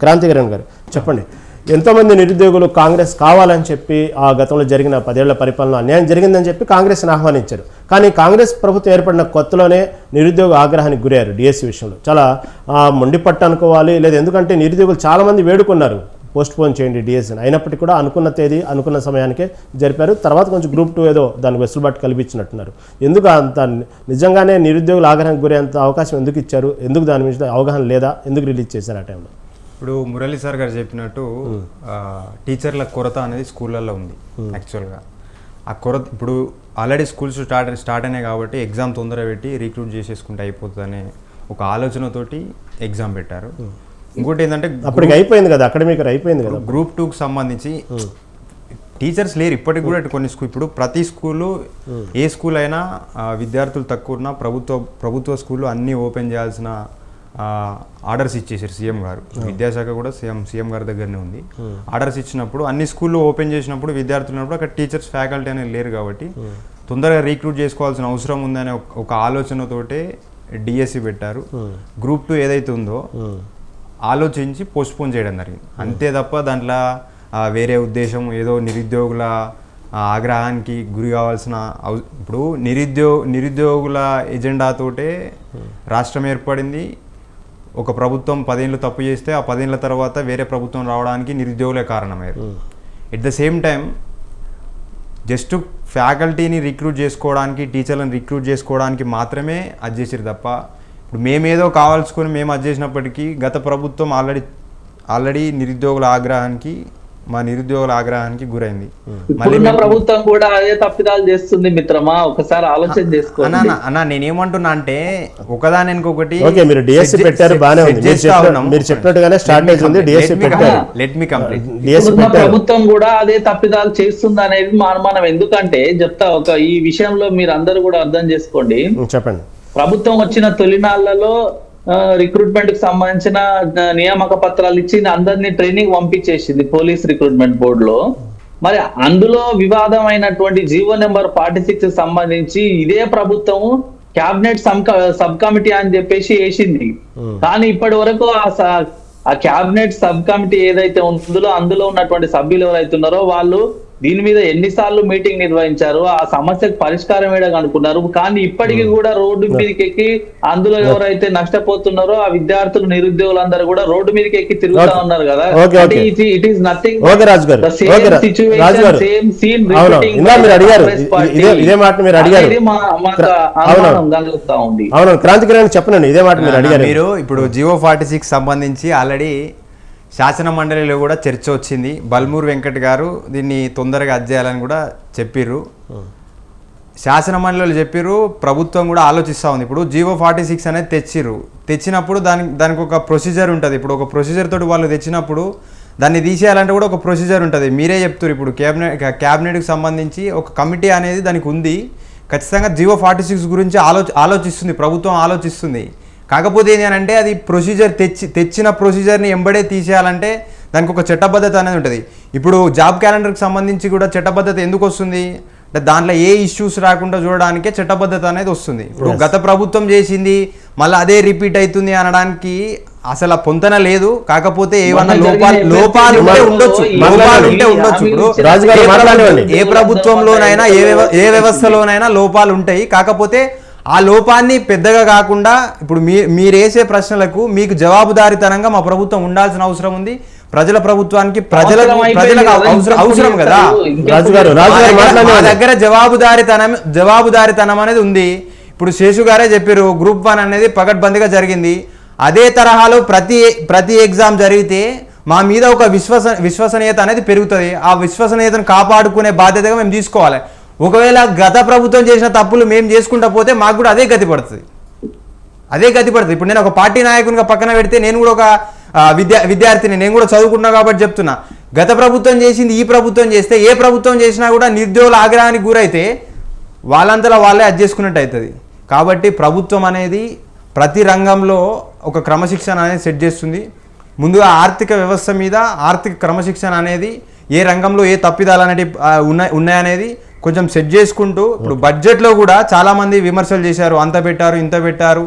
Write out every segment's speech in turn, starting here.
క్రాంతికిరణ్ గారు. చెప్పండి. ఎంతోమంది నిరుద్యోగులు కాంగ్రెస్ కావాలని చెప్పి ఆ గతంలో జరిగిన పదేళ్ళ పరిపాలన అన్యాయం జరిగిందని చెప్పి కాంగ్రెస్ని ఆహ్వానించారు. కానీ కాంగ్రెస్ ప్రభుత్వం ఏర్పడిన కొత్తలోనే నిరుద్యోగ ఆగ్రహానికి గురయ్యారు డిఎస్సి విషయంలో. చాలా ఆ, మొండిపట్టు అనుకోవాలి లేదా ఎందుకంటే నిరుద్యోగులు చాలామంది వేడుకున్నారు. పోస్ట్ పోన్ చేయండి డిఎస్సీని అయినప్పటికీ కూడా అనుకున్న తేదీ అనుకున్న సమయానికే జరిపారు. తర్వాత కొంచెం గ్రూప్ టూ ఏదో దానికి వెసులుబాటు కల్పించినట్టున్నారు. ఎందుకు అంత నిజంగానే నిరుద్యోగుల ఆగ్రహానికి గురేంత అవకాశం ఎందుకు ఇచ్చారు? ఎందుకు దాని మీద అవగాహన లేదా? ఎందుకు రిలీజ్ చేశారు ఆ టైంలో? ఇప్పుడు మురళీ సార్ గారు చెప్పినట్టు టీచర్ల కొరత అనేది స్కూళ్ళల్లో ఉంది యాక్చువల్గా ఆ కొరత ఇప్పుడు ఆల్రెడీ స్కూల్స్ స్టార్ట్ స్టార్ట్ అయినాయి కాబట్టి ఎగ్జామ్ తొందర పెట్టి రిక్రూట్ చేసేసుకుంటే అయిపోతుంది అనే ఒక ఆలోచనతోటి ఎగ్జామ్ పెట్టారు. ఇంకోటి ఏంటంటే అప్పటికి అయిపోయింది కదా అకాడమిక్ అయిపోయింది కదా. గ్రూప్ టూకి సంబంధించి టీచర్స్ లేరు ఇప్పటికి కూడా కొన్ని స్కూల్ ఇప్పుడు ప్రతి స్కూల్లో ఏ స్కూల్ అయినా విద్యార్థులు తక్కువ ఉన్నా ప్రభుత్వ ప్రభుత్వ స్కూల్లో అన్నీ ఓపెన్ చేయాల్సిన ఆర్డర్స్ ఇచ్చేసారు సీఎం గారు. విద్యాశాఖ కూడా సీఎం సీఎం గారి దగ్గరనే ఉంది. ఆర్డర్స్ ఇచ్చినప్పుడు అన్ని స్కూల్లో ఓపెన్ చేసినప్పుడు విద్యార్థులు ఉన్నప్పుడు అక్కడ టీచర్స్ ఫ్యాకల్టీ అనేది లేరు కాబట్టి తొందరగా రీక్రూట్ చేసుకోవాల్సిన అవసరం ఉందనే ఒక- ఆలోచనతోటే డిఎస్సి పెట్టారు. గ్రూప్ టూ ఏదైతే ఉందో ఆలోచించి పోస్ట్పోన్ చేయడం జరిగింది. అంతే తప్ప దాంట్లో వేరే ఉద్దేశం ఏదో నిరుద్యోగుల ఆగ్రహానికి గురి కావాల్సిన అవ- ఇప్పుడు నిరుద్యో నిరుద్యోగుల ఎజెండాతోటే రాష్ట్రం ఏర్పడింది. ఒక ప్రభుత్వం పదేళ్ళు తప్పు చేస్తే ఆ పదేళ్ళ తర్వాత వేరే ప్రభుత్వం రావడానికి నిరుద్యోగులే కారణమయ్యారు. At the same time just ఫ్యాకల్టీని రిక్రూట్ చేసుకోవడానికి టీచర్లను రిక్రూట్ చేసుకోవడానికి మాత్రమే అది చేసారు తప్ప ఇప్పుడు మేమేదో కావాల్సుకొని మేము అది చేసినప్పటికీ గత ప్రభుత్వం ఆల్రెడీ ఆల్రెడీ నిరుద్యోగుల ఆగ్రహానికి మా నిరుద్యోగుల ఆగ్రహానికి గురైంది. మళ్ళీ ప్రభుత్వం కూడా అదే తప్పిదాలు చేస్తుంది మిత్రమా? ఒకసారి ఆలోచన చేసుకోండి. అన్న నేనేమంటున్నా అంటే ఒకదాని ఇంకొకటి ఓకే మీరు డిఎస్సి పెట్టారు బాగానే ఉంది. మీరు చెప్పిన- మీరు చెప్పినట్టుగానే స్టార్టేజ్ ఉంది డిఎస్సి పెట్టారు. లెట్ మీ కంప్లీట్ పెట్టారు. ప్రభుత్వం కూడా అదే తప్పిదాలు చేస్తుంది అనేది మా అనుమానం. ఎందుకంటే చెప్తా ఒక ఈ విషయంలో మీరు అందరూ కూడా అర్థం చేసుకోండి. చెప్పండి. ప్రభుత్వం వచ్చిన తొలినాళ్ళలో రిక్రూట్మెంట్కి సంబంధించిన నియామక పత్రాలు ఇచ్చి అందరినీ ట్రైనింగ్ పంపించేసింది పోలీస్ రిక్రూట్మెంట్ బోర్డు లో. మరి అందులో వివాదమైనటువంటి G O number forty six సంబంధించి ఇదే ప్రభుత్వము క్యాబినెట్ సబ్ కమిటీ అని చెప్పేసి వేసింది. కానీ ఇప్పటి వరకు ఆ క్యాబినెట్ సబ్ కమిటీ ఏదైతే ఉందో అందులో ఉన్నటువంటి సభ్యులు ఎవరైతే ఉన్నారో వాళ్ళు దీని మీద ఎన్నిసార్లు మీటింగ్ నిర్వహించారు? ఆ సమస్యకు పరిష్కారం అనుకున్నారు. కానీ ఇప్పటికీ కూడా రోడ్డు మీదకి ఎక్కి అందులో ఎవరైతే నష్టపోతున్నారో ఆ విద్యార్థులు నిరుద్యోగులందరూ కూడా రోడ్డు మీదకి ఎక్కి తిరుగుతా. ఉన్నారు కదా. ఇట్ ఈస్ నథింగ్ రాజు గారు అవును ఇందా మీరు అడిగారు. ఇ- ఇదే ఇదే మాట మీరు అడిగారు. అవును అనుమానం కలుగుతా ఉంది. అవును క్రాంతికిరణ్ చెప్పనండి ఇదే మాట మీరు అడిగారు. మీరు ఇప్పుడు జియో ఫార్టీ సిక్స్ సంబంధించి ఆల్రెడీ శాసన మండలిలో కూడా చర్చ వచ్చింది. బల్మూర్ వెంకట్ గారు దీన్ని తొందరగా అధ్యయాలని కూడా చెప్పిర్రు. శాసన మండలిలో చెప్పిర్రు ప్రభుత్వం కూడా ఆలోచిస్తూ ఉంది. ఇప్పుడు జియో ఫార్టీ సిక్స్ అనేది తెచ్చిర్రు. తెచ్చినప్పుడు దానికి దానికి ఒక ప్రొసీజర్ ఉంటుంది. ఇప్పుడు ఒక ప్రొసీజర్ తోటి వాళ్ళు తెచ్చినప్పుడు దాన్ని తీసేయాలంటే కూడా ఒక ప్రొసీజర్ ఉంటుంది. మీరే చెప్తారు ఇప్పుడు క్యాబినెట్ క్యాబినెట్కి సంబంధించి ఒక కమిటీ అనేది దానికి ఉంది. ఖచ్చితంగా జియో ఫార్టీ సిక్స్ గురించి ఆలోచ ఆలోచిస్తుంది. ప్రభుత్వం ఆలోచిస్తుంది. కాకపోతే ఏంటి అంటే అది ప్రొసీజర్ తెచ్చి తెచ్చిన ప్రొసీజర్ని ఎంబడే తీసేయాలంటే దానికి ఒక చట్టబద్ధత అనేది ఉంటుంది. ఇప్పుడు జాబ్ క్యాలెండర్కి సంబంధించి కూడా చట్టబద్ధత ఎందుకు వస్తుంది? అంటే దాంట్లో ఏ ఇష్యూస్ రాకుండా చూడడానికే చట్టబద్ధత అనేది వస్తుంది. ఇప్పుడు గత ప్రభుత్వం చేసింది మళ్ళీ అదే రిపీట్ అవుతుంది అనడానికి అసలు ఆ పొంతన లేదు. కాకపోతే ఏమన్నా మొన్న లోపాలు లోపాలు ఉంటే ఉండొచ్చు. లోపాలు ఉంటే ఉండొచ్చు. ఇప్పుడు ఏ ప్రభుత్వంలోనైనా ఏ ఏ వ్యవస్థలోనైనా లోపాలు ఉంటాయి. కాకపోతే ఆ లోపాన్ని పెద్దగా కాకుండా ఇప్పుడు మీ మీరు వేసే ప్రశ్నలకు మీకు జవాబుదారీతనంగా మా ప్రభుత్వం ఉండాల్సిన అవసరం ఉంది. ప్రజల ప్రభుత్వానికి అయిపోయింది ప్రజలకు అవసరం కదా? మా దగ్గర- జవాబుదారీతనం జవాబుదారీతనం అనేది ఉంది. ఇప్పుడు శేషు గారే చెప్పారు గ్రూప్ వన్ అనేది పకడ్బందీగా జరిగింది. అదే తరహాలో ప్రతి ప్రతి ఎగ్జామ్ జరిగితే మా మీద ఒక విశ్వస విశ్వసనీయత అనేది పెరుగుతుంది. ఆ విశ్వసనీయతను కాపాడుకునే బాధ్యతగా మేము తీసుకోవాలి. ఒకవేళ గత ప్రభుత్వం చేసిన తప్పులు మేము చేసుకుంటా పోతే మాకు కూడా అదే గతి పడుతుంది. అదే గతి పడుతుంది. ఇప్పుడు నేను ఒక పార్టీ నాయకునిగా పక్కన పెడితే నేను కూడా ఒక విద్యా విద్యార్థిని నేను కూడా చదువుకున్నా కాబట్టి చెప్తున్నా. గత ప్రభుత్వం చేసింది ఈ ప్రభుత్వం చేస్తే ఏ ప్రభుత్వం చేసినా కూడా నిరుద్యోగుల ఆగ్రహానికి గురైతే వాళ్ళంతలా వాళ్ళే అది చేసుకున్నట్టు అవుతుంది కాబట్టి ప్రభుత్వం అనేది ప్రతి రంగంలో ఒక క్రమశిక్షణ అనేది సెట్ చేస్తుంది. ముందుగా ఆర్థిక వ్యవస్థ మీద ఆర్థిక క్రమశిక్షణ అనేది ఏ రంగంలో ఏ తప్పిదాలు అనేటివి ఉన్నాయి ఉన్నాయనేది కొంచెం సెట్ చేసుకుంటూ ఇప్పుడు బడ్జెట్లో కూడా చాలామంది విమర్శలు చేశారు అంత పెట్టారు ఇంత పెట్టారు.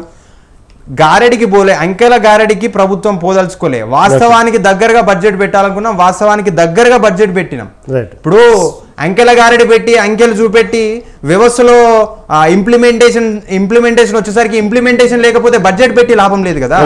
గారెడికి పోలే అంకెల గారెడికి ప్రభుత్వం పోదలుచుకోలే. వాస్తవానికి దగ్గరగా బడ్జెట్ పెట్టాలనుకున్నాం వాస్తవానికి దగ్గరగా బడ్జెట్ పెట్టినాం. ఇప్పుడు అంకెల గారెడి పెట్టి అంకెలు చూపెట్టి వ్యవస్థలో ఇంప్లిమెంటేషన్ ఇంప్లిమెంటేషన్ వచ్చేసరికి ఇంప్లిమెంటేషన్ లేకపోతే బడ్జెట్ పెట్టి లాభం లేదు కదా.